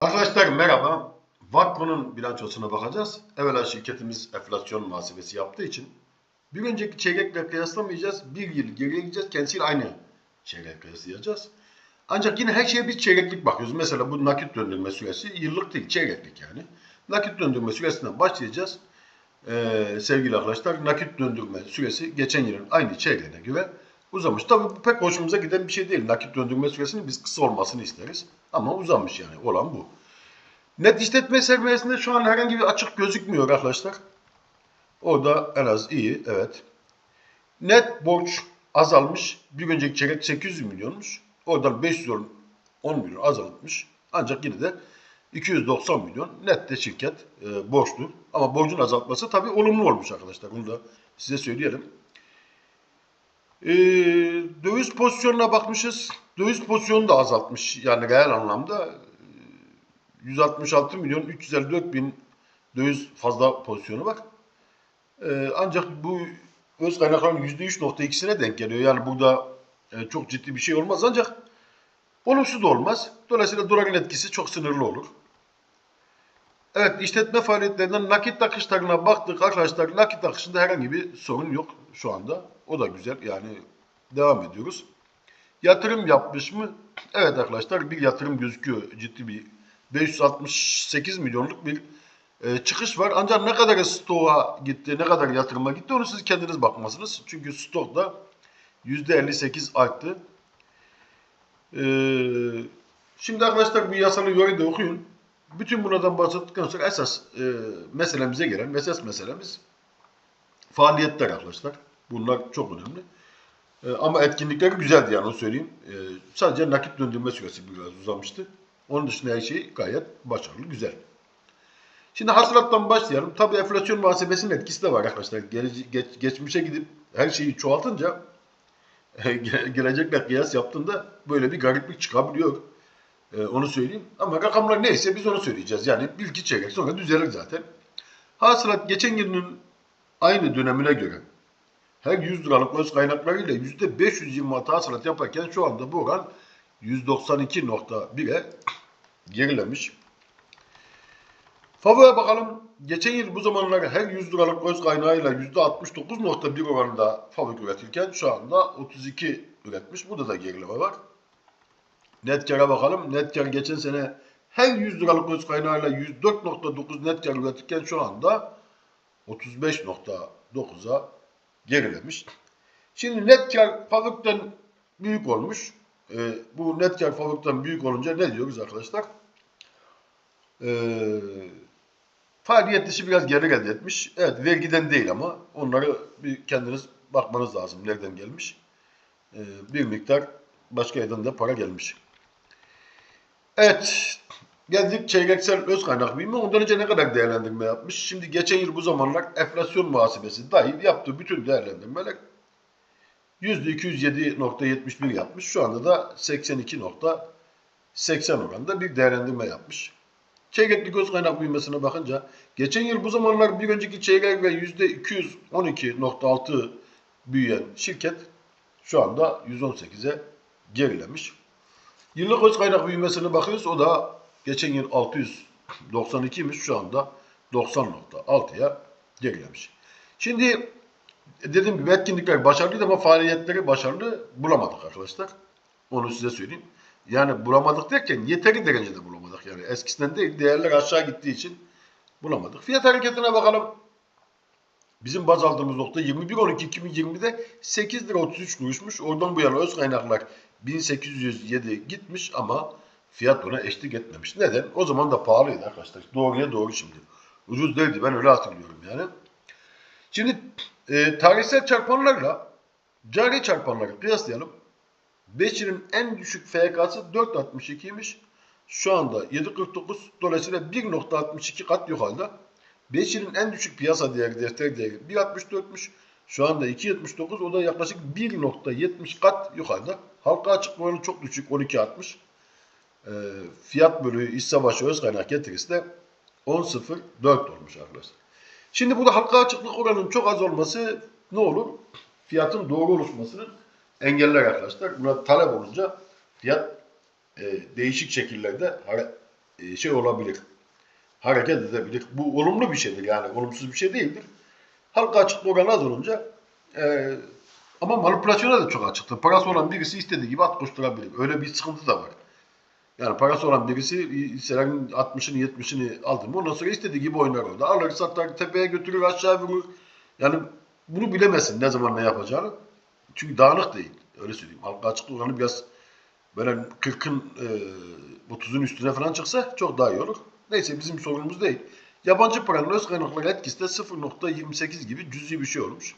Arkadaşlar merhaba. Vakko'nun bilançosuna bakacağız. Evvela şirketimiz enflasyon muhasebesi yaptığı için bir önceki çeyrekle kıyaslamayacağız. Bir yıl geriye gideceğiz. Kendisiyle aynı çeyrek kıyaslayacağız. Ancak yine her şeye bir çeyreklik bakıyoruz. Mesela bu nakit döndürme süresi yıllık değil, çeyreklik yani. Nakit döndürme süresinden başlayacağız. Ee, sevgili arkadaşlar nakit döndürme süresi geçen yılın aynı çeyreğine göre uzamış. Tabii bu pek hoşumuza giden bir şey değil. Nakit döndürme süresinin biz kısa olmasını isteriz. Ama uzamış yani. Olan bu. Net işletme sermayesinde şu an herhangi bir açık gözükmüyor arkadaşlar. O da en az iyi. Evet. Net borç azalmış. Bir önceki çeyrek 800 milyonmuş. Oradan 510 milyon azaltmış. Ancak yine de 290 milyon net de şirket e, borçlu. Ama borcun azaltması tabii olumlu olmuş arkadaşlar. Bunu da size söyleyelim. E, döviz pozisyonuna bakmışız. Döviz pozisyonu da azaltmış. Yani reel anlamda e, 166 milyon 354 bin döviz fazla pozisyonu var. E, ancak bu öz kaynakların %3.2'sine denk geliyor. Yani burada e, çok ciddi bir şey olmaz ancak olumsuz da olmaz. Dolayısıyla doların etkisi çok sınırlı olur. Evet işletme faaliyetlerinden nakit akışlarına baktık arkadaşlar. Nakit akışında herhangi bir sorun yok şu anda. O da güzel yani devam ediyoruz. Yatırım yapmış mı? Evet arkadaşlar bir yatırım gözüküyor. Ciddi bir 568 milyonluk bir e, çıkış var. Ancak ne kadar stoğa gitti, ne kadar yatırıma gitti onu siz kendiniz bakmasınız. Çünkü stokta %58 arttı. Ee, şimdi arkadaşlar bu yasalı yöreyi de okuyun. Bütün bunlardan bahsettikten sonra esas e, meselemize gelen, esas meselemiz faaliyetler arkadaşlar. Bunlar çok önemli. E, ama etkinlikleri güzeldi yani onu söyleyeyim. E, sadece nakit döndürme süresi biraz uzamıştı. Onun dışında her şey gayet başarılı, güzel. Şimdi hasılattan başlayalım. Tabii enflasyon muhasebesinin etkisi de var arkadaşlar. Gelece- geç, geçmişe gidip her şeyi çoğaltınca ge- gelecekle kıyas yaptığında böyle bir gariplik çıkabiliyor. Ee, onu söyleyeyim. Ama rakamlar neyse biz onu söyleyeceğiz. Yani bir iki çeyrek sonra düzelir zaten. Hasılat geçen yılın aynı dönemine göre her 100 liralık öz kaynaklarıyla %526 hasılat yaparken şu anda bu oran 192.1'e gerilemiş. FAVÖ'ye bakalım. Geçen yıl bu zamanlar her 100 liralık öz kaynağıyla %69.1 oranında FAVÖ üretirken şu anda 32 üretmiş. Burada da gerileme var. Net kâra bakalım. Net kâr geçen sene her 100 liralık öz kaynağıyla 104.9 net kâr üretirken şu anda 35.9'a gerilemiş. Şimdi net kâr FAVÖK'ten büyük olmuş. Ee, bu net kâr FAVÖK'ten büyük olunca ne diyoruz arkadaşlar? Ee, faaliyet dışı biraz gelir elde etmiş. Evet vergiden değil ama onları bir kendiniz bakmanız lazım nereden gelmiş. Ee, bir miktar başka yerden de para gelmiş. Evet geldik çeyreksel öz kaynak büyüme. Ondan önce ne kadar değerlendirme yapmış? Şimdi geçen yıl bu zamanlar enflasyon muhasebesi dahil yaptığı bütün değerlendirmeler %207.71 yapmış. Şu anda da 82.80 oranında bir değerlendirme yapmış. Çeyreklik öz kaynak büyümesine bakınca geçen yıl bu zamanlar bir önceki çeyrek ve %212.6 büyüyen şirket şu anda 118'e gerilemiş. Yıllık öz kaynak büyümesine bakıyoruz o da geçen yıl 692'ymiş şu anda 90.6'ya gerilemiş. Şimdi dediğim gibi etkinlikler başarılıydı ama faaliyetleri başarılı bulamadık arkadaşlar. Onu size söyleyeyim. Yani bulamadık derken yeteri derecede bulamadık. Yani eskisinden değil değerler aşağı gittiği için bulamadık. Fiyat hareketine bakalım. Bizim baz aldığımız nokta 21.12.2020'de 8 lira 33 kuruşmuş. Oradan bu yana öz kaynaklar 1807 gitmiş ama fiyat ona eşlik etmemiş. Neden? O zaman da pahalıydı arkadaşlar. Doğruya doğru şimdi. Ucuz değildi ben öyle hatırlıyorum yani. Şimdi e, tarihsel çarpanlarla cari çarpanları kıyaslayalım. 5 yılın en düşük FK'sı 4.62'ymiş. Şu anda 7.49 dolayısıyla 1.62 kat yukarıda. 5 yılın en düşük piyasa değeri defter değeri 1.64'müş. Şu anda 2.79 o da yaklaşık 1.70 kat yukarıda. Halka açık oranı çok düşük 12.60. E, fiyat bölü iş savaşı öz kaynak getirisi de 10.04 olmuş arkadaşlar. Şimdi burada halka açıklık oranının çok az olması ne olur? Fiyatın doğru oluşmasını engeller arkadaşlar. Buna talep olunca fiyat e, değişik şekillerde e, şey olabilir. Hareket edebilir. Bu olumlu bir şeydir yani. Olumsuz bir şey değildir. Halka açıklığı oranı az olunca e, ama manipülasyona da çok açıktır. Parası olan birisi istediği gibi at koşturabilir. Öyle bir sıkıntı da var. Yani parası olan birisi hisselerin 60'ını 70'ini aldı mı ondan sonra istediği gibi oynar orada. Alır satar tepeye götürür aşağı vurur. Yani bunu bilemezsin ne zaman ne yapacağını. Çünkü dağınık değil. Öyle söyleyeyim. Halka açıklık oranı biraz böyle 40'ın e, 30'un üstüne falan çıksa çok daha iyi olur. Neyse bizim sorunumuz değil. Yabancı paranın öz kaynakları etkisi de 0.28 gibi cüzi bir şey olmuş.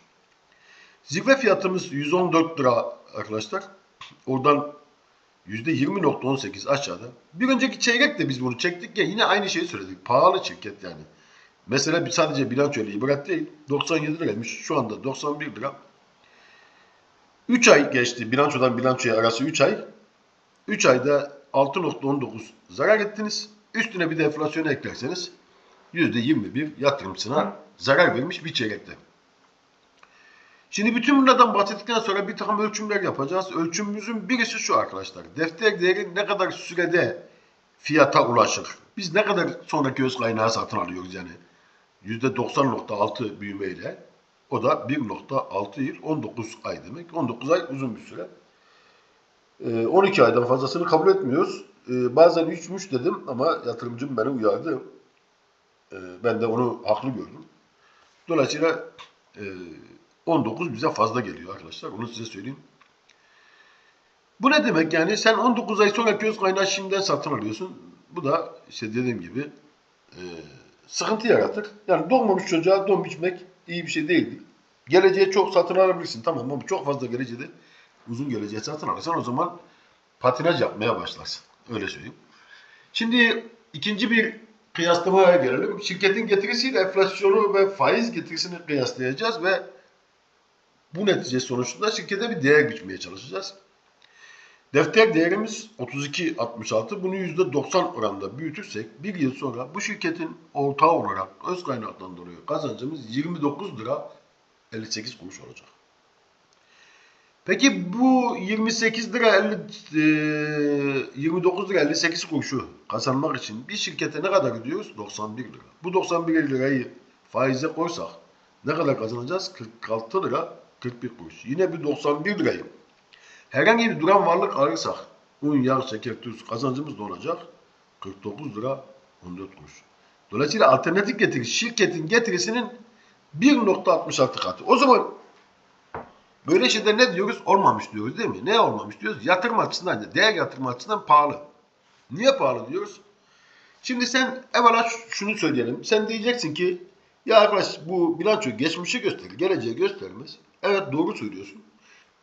Zirve fiyatımız 114 lira arkadaşlar. Oradan %20.18 aşağıda. Bir önceki çeyrek de biz bunu çektik ya yine aynı şeyi söyledik. Pahalı şirket yani. Mesela bir sadece bilançoyla ibaret değil. 97 liraymış. Şu anda 91 lira. 3 ay geçti. Bilançodan bilançoya arası 3 ay. 3 ayda 6.19 zarar ettiniz. Üstüne bir de enflasyonu eklerseniz %21 yatırımcısına zarar vermiş bir çeyrekte. Şimdi bütün bunlardan bahsettikten sonra bir takım ölçümler yapacağız. Ölçümümüzün birisi şu arkadaşlar. Defter değeri ne kadar sürede fiyata ulaşır? Biz ne kadar sonraki öz kaynağı satın alıyoruz yani? %90.6 büyümeyle. O da 1.6 yıl 19 ay demek. 19 ay uzun bir süre. Ee, 12 aydan fazlasını kabul etmiyoruz. Ee, bazen 3'müş dedim ama yatırımcım beni uyardı. Ee, ben de onu haklı gördüm. Dolayısıyla e, 19 bize fazla geliyor arkadaşlar. Onu size söyleyeyim. Bu ne demek yani? Sen 19 ay sonra göz kaynağı şimdiden satın alıyorsun. Bu da işte dediğim gibi e, sıkıntı yaratır. Yani doğmamış çocuğa don biçmek iyi bir şey değildir. Geleceğe çok satın alabilirsin tamam ama çok fazla geleceğe de uzun geleceğe satın alırsan o zaman patinaj yapmaya başlarsın. Öyle söyleyeyim. Şimdi ikinci bir kıyaslamaya gelelim. Şirketin getirisiyle enflasyonu ve faiz getirisini kıyaslayacağız ve bu netice sonucunda şirkete bir değer biçmeye çalışacağız. Defter değerimiz 32.66. Bunu %90 oranında büyütürsek bir yıl sonra bu şirketin ortağı olarak öz kaynaktan dolayı kazancımız 29 lira 58 kuruş olacak. Peki bu 28 lira 50, e, 29 lira 58 kuruşu kazanmak için bir şirkete ne kadar ödüyoruz? 91 lira. Bu 91 lirayı faize koysak ne kadar kazanacağız? 46 lira 41 kuruş. Yine bir 91 lirayı herhangi bir duran varlık alırsak un, yağ, şeker, tuz kazancımız ne olacak? 49 lira 14 kuruş. Dolayısıyla alternatif getiri şirketin getirisinin 1.66 katı. O zaman böyle şeyler ne diyoruz? Olmamış diyoruz değil mi? Ne olmamış diyoruz? Yatırım açısından, değer yatırım açısından pahalı. Niye pahalı diyoruz? Şimdi sen evvela şunu söyleyelim. Sen diyeceksin ki ya arkadaş bu bilanço geçmişi gösterir, geleceği göstermez. Evet doğru söylüyorsun.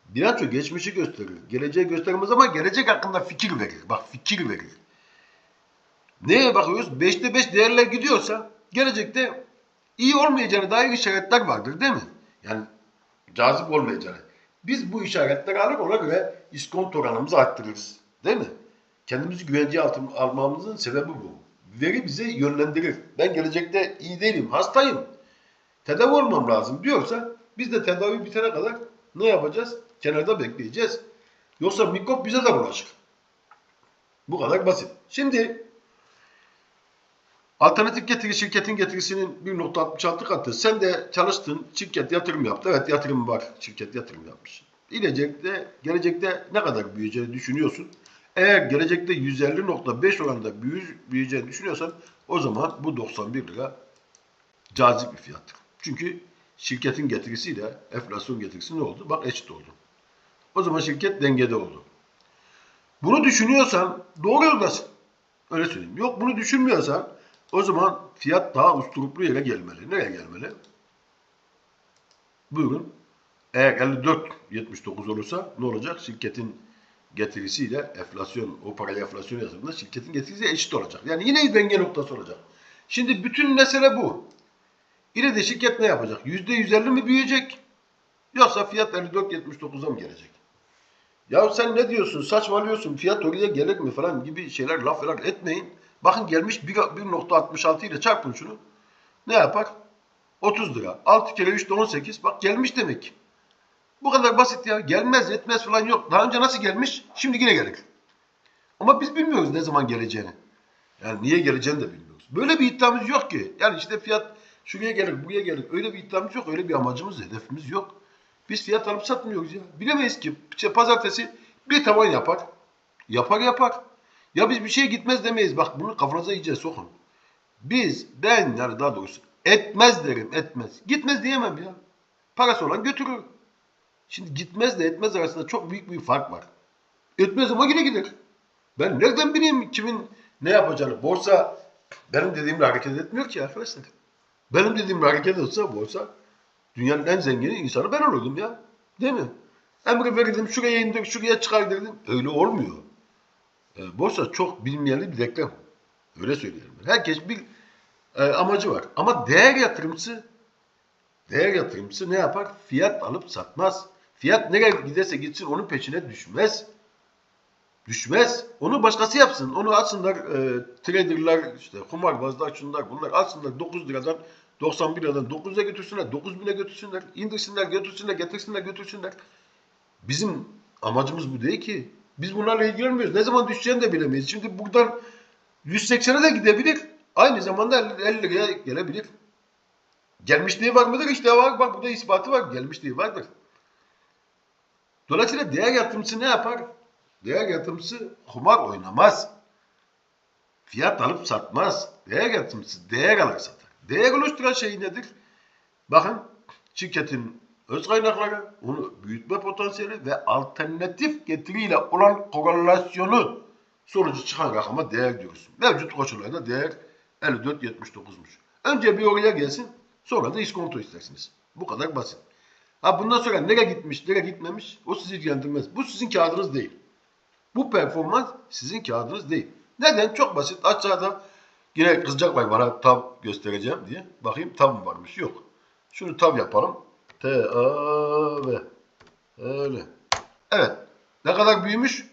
Bilanço geçmişi gösterir, geleceği göstermez ama gelecek hakkında fikir verir. Bak fikir verir. Neye bakıyoruz? 5'te 5 değerler gidiyorsa gelecekte iyi olmayacağına dair işaretler vardır değil mi? Yani cazip olmayacağını. Biz bu işaretleri alır ona göre iskonto oranımızı arttırırız. Değil mi? Kendimizi güvenceye altın almamızın sebebi bu. Veri bizi yönlendirir. Ben gelecekte iyi değilim, hastayım. Tedavi olmam lazım diyorsa biz de tedavi bitene kadar ne yapacağız? Kenarda bekleyeceğiz. Yoksa mikrop bize de bulaşır. Bu kadar basit. Şimdi alternatif getiri şirketin getirisinin 1.66 katı. Sen de çalıştın, şirket yatırım yaptı. Evet yatırım var, şirket yatırım yapmış. Gelecekte, gelecekte ne kadar büyüyeceğini düşünüyorsun. Eğer gelecekte 150.5 oranında büyü, büyüyeceğini düşünüyorsan o zaman bu 91 lira cazip bir fiyattır. Çünkü şirketin getirisiyle enflasyon getirisi ne oldu? Bak eşit oldu. O zaman şirket dengede oldu. Bunu düşünüyorsan doğru yoldasın. Öyle söyleyeyim. Yok bunu düşünmüyorsan o zaman fiyat daha usturuplu yere gelmeli. Nereye gelmeli? Buyurun. Eğer 54.79 olursa ne olacak? Şirketin getirisiyle enflasyon, o parayı enflasyon yazımında şirketin getirisi eşit olacak. Yani yine denge noktası olacak. Şimdi bütün mesele bu. Yine de şirket ne yapacak? %150 mi büyüyecek? Yoksa fiyat 54.79'a mı gelecek? Ya sen ne diyorsun? Saçmalıyorsun. Fiyat oraya gelir mi falan gibi şeyler laf falan etmeyin. Bakın gelmiş 1.66 ile çarpın şunu. Ne yapar? 30 lira. 6 kere 3 de 18. Bak gelmiş demek. Bu kadar basit ya. Gelmez etmez falan yok. Daha önce nasıl gelmiş? Şimdi yine gelir. Ama biz bilmiyoruz ne zaman geleceğini. Yani niye geleceğini de bilmiyoruz. Böyle bir iddiamız yok ki. Yani işte fiyat şuraya gelir, buraya gelir. Öyle bir iddiamız yok. Öyle bir amacımız, hedefimiz yok. Biz fiyat alıp satmıyoruz ya. Bilemeyiz ki. Pazartesi bir tavan yapar. Yapar yapar. Ya biz bir şeye gitmez demeyiz. Bak bunu kafanıza iyice sokun. Biz, ben yani daha doğrusu etmez derim etmez. Gitmez diyemem ya. Parası olan götürür. Şimdi gitmez de etmez arasında çok büyük bir fark var. Etmez ama yine gider. Ben nereden bileyim kimin ne yapacağını? Borsa benim dediğimle hareket etmiyor ki arkadaşlar. Benim dediğimle hareket etse borsa dünyanın en zengini insanı ben olurdum ya. Değil mi? Emri verirdim şuraya indir, şuraya çıkar derdim. Öyle olmuyor. E, borsa çok bilinmeyeli bir reklam. Öyle söyleyelim. Herkes bir e, amacı var. Ama değer yatırımcısı değer yatırımcısı ne yapar? Fiyat alıp satmaz. Fiyat nereye giderse gitsin onun peşine düşmez. Düşmez. Onu başkası yapsın. Onu alsınlar e, traderlar, işte kumarbazlar, şunlar bunlar alsınlar 9 liradan 91 liradan 9'a götürsünler, 9000'e götürsünler, indirsinler, götürsünler, getirsinler, götürsünler. Bizim amacımız bu değil ki. Biz bunlarla ilgilenmiyoruz. Ne zaman düşeceğini de bilemeyiz. Şimdi buradan 180'e de gidebilir. Aynı zamanda 50 liraya gelebilir. Gelmişliği var mıdır? İşte var. Bak burada ispatı var. Gelmişliği vardır. Dolayısıyla değer yatırımcısı ne yapar? Değer yatırımcısı kumar oynamaz. Fiyat alıp satmaz. Değer yatırımcısı değer alır satar. Değer oluşturan şey nedir? Bakın şirketin öz kaynakları, onu büyütme potansiyeli ve alternatif getiriyle olan korelasyonu sonucu çıkan rakama değer diyoruz. Mevcut koşullarda değer 54.79'muş. Önce bir oraya gelsin, sonra da iskonto istersiniz. Bu kadar basit. Ha bundan sonra nereye gitmiş, nereye gitmemiş o sizi ilgilendirmez. Bu sizin kağıdınız değil. Bu performans sizin kağıdınız değil. Neden? Çok basit. Aşağıda yine kızacaklar bana tab göstereceğim diye. Bakayım tab mı varmış? Yok. Şunu tab yapalım. T A V Öyle. Evet. Ne kadar büyümüş?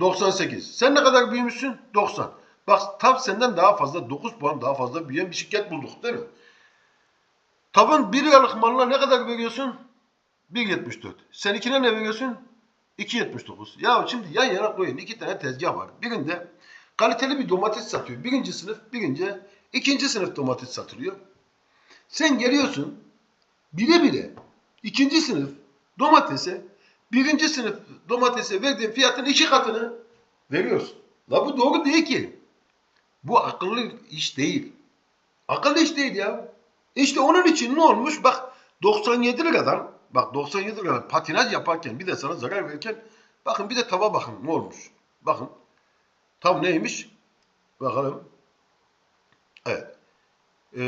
98. Sen ne kadar büyümüşsün? 90. Bak tab senden daha fazla 9 puan daha fazla büyüyen bir şirket bulduk değil mi? Tabın 1 liralık malına ne kadar veriyorsun? 1.74. Seninkine ne veriyorsun? 2.79. Ya şimdi yan yana koyun. iki tane tezgah var. Birinde kaliteli bir domates satıyor. Birinci sınıf, birinci, ikinci sınıf domates satılıyor. Sen geliyorsun bile bile ikinci sınıf domatese birinci sınıf domatese verdiğin fiyatın iki katını veriyorsun. La bu doğru değil ki. Bu akıllı iş değil. Akıllı iş değil ya. İşte onun için ne olmuş? Bak 97 liradan bak 97 liradan patinaj yaparken bir de sana zarar verirken bakın bir de tava bakın ne olmuş. Bakın tav neymiş? Bakalım. Evet. Ee,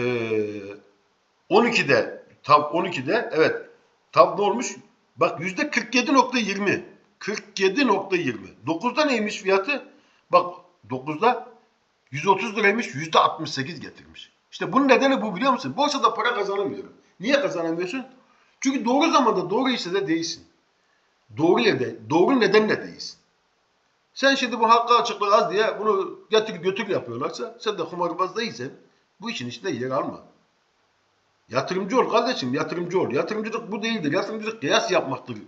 12'de tav 12'de evet tav ne olmuş? Bak yüzde 47.20 47.20 9'da neymiş fiyatı? Bak 9'da 130 liraymış yüzde 68 getirmiş. İşte bunun nedeni bu biliyor musun? Borsada para kazanamıyorum. Niye kazanamıyorsun? Çünkü doğru zamanda doğru hissede değilsin. Doğru yerde, doğru nedenle değilsin. Sen şimdi bu hakka açıklığı az diye bunu getir götür yapıyorlarsa sen de kumarbaz değilsen bu işin içinde yer alma. Yatırımcı ol kardeşim, yatırımcı ol. Yatırımcılık bu değildir. Yatırımcılık kıyas yapmaktır.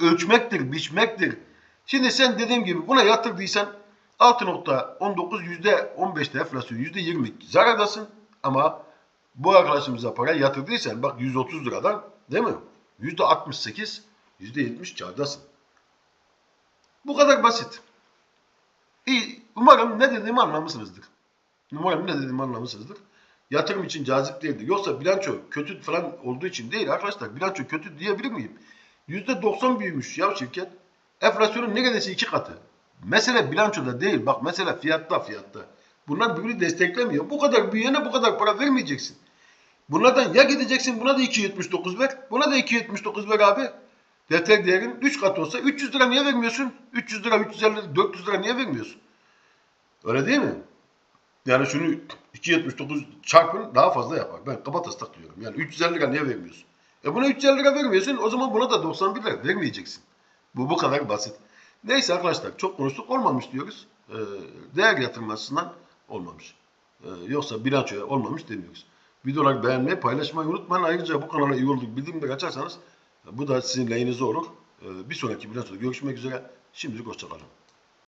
Ölçmektir, biçmektir. Şimdi sen dediğim gibi buna yatırdıysan 6.19 yüzde 15'te enflasyon yüzde 20 zarardasın ama bu arkadaşımıza para yatırdıysan bak 130 liradan değil mi? Yüzde 68 yüzde 70 kârdasın. Bu kadar basit. İyi, umarım ne dediğimi anlamışsınızdır. Umarım ne dediğimi anlamışsınızdır. Yatırım için cazip değildi. Yoksa bilanço kötü falan olduğu için değil arkadaşlar. Bilanço kötü diyebilir miyim? %90 büyümüş ya şirket. Enflasyonun neredeyse iki katı. Mesele bilançoda değil. Bak mesele fiyatta fiyatta. Bunlar birbirini desteklemiyor. Bu kadar büyüyene bu kadar para vermeyeceksin. Bunlardan ya gideceksin buna da 2.79 ver. Buna da 2.79 ver abi. Defter değerin 3 kat olsa 300 lira niye vermiyorsun? 300 lira, 350 lira, 400 lira niye vermiyorsun? Öyle değil mi? Yani şunu 2.79 çarpın daha fazla yapar. Ben kaba taslak diyorum. Yani 350 lira niye vermiyorsun? E buna 350 lira vermiyorsun. O zaman buna da 91 lira vermeyeceksin. Bu bu kadar basit. Neyse arkadaşlar çok konuştuk. Olmamış diyoruz. Ee, değer yatırım olmamış. Ee, yoksa bilançoya olmamış demiyoruz. Videoları beğenmeyi, paylaşmayı unutmayın. Ayrıca bu kanala iyi olduk bildirimleri açarsanız bu da sizin lehinize olur. Ee, bir sonraki bilançoda görüşmek üzere. Şimdilik hoşçakalın.